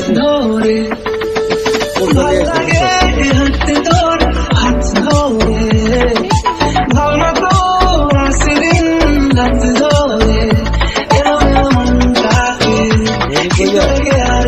ধরে ভালো লাগে হাত তোর হাত ধরে। ভালো আসিন হাত ধরে। এলো মন ডাকে আর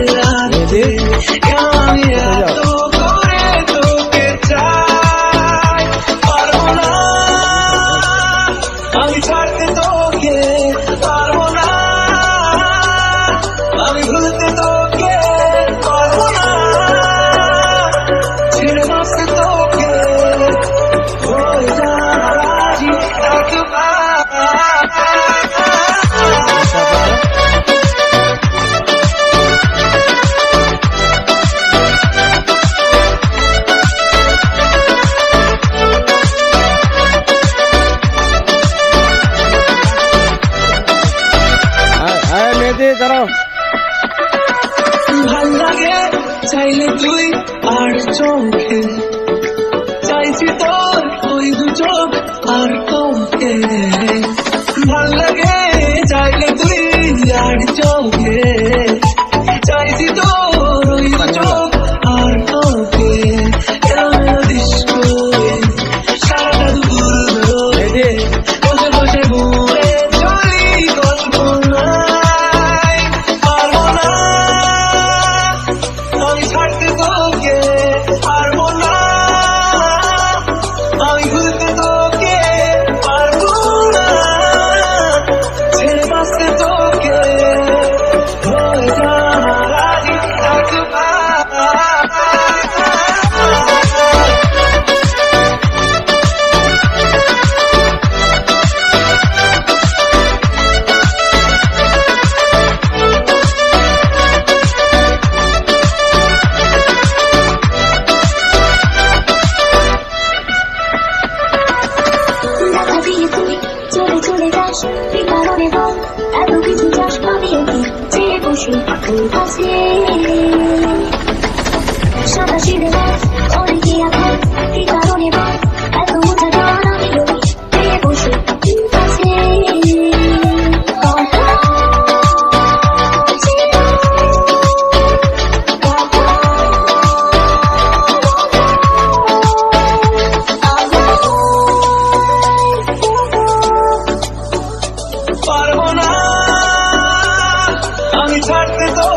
রে দাঁড়াও। ভালো লাগে চাইলে তুই আর চোখে। চাইছি তো চাস কি কারণে বল এত কিছু চাস আমি ওকে চেয়ে বসে তোর কাছে সাদা সিঁড়ে We touch this all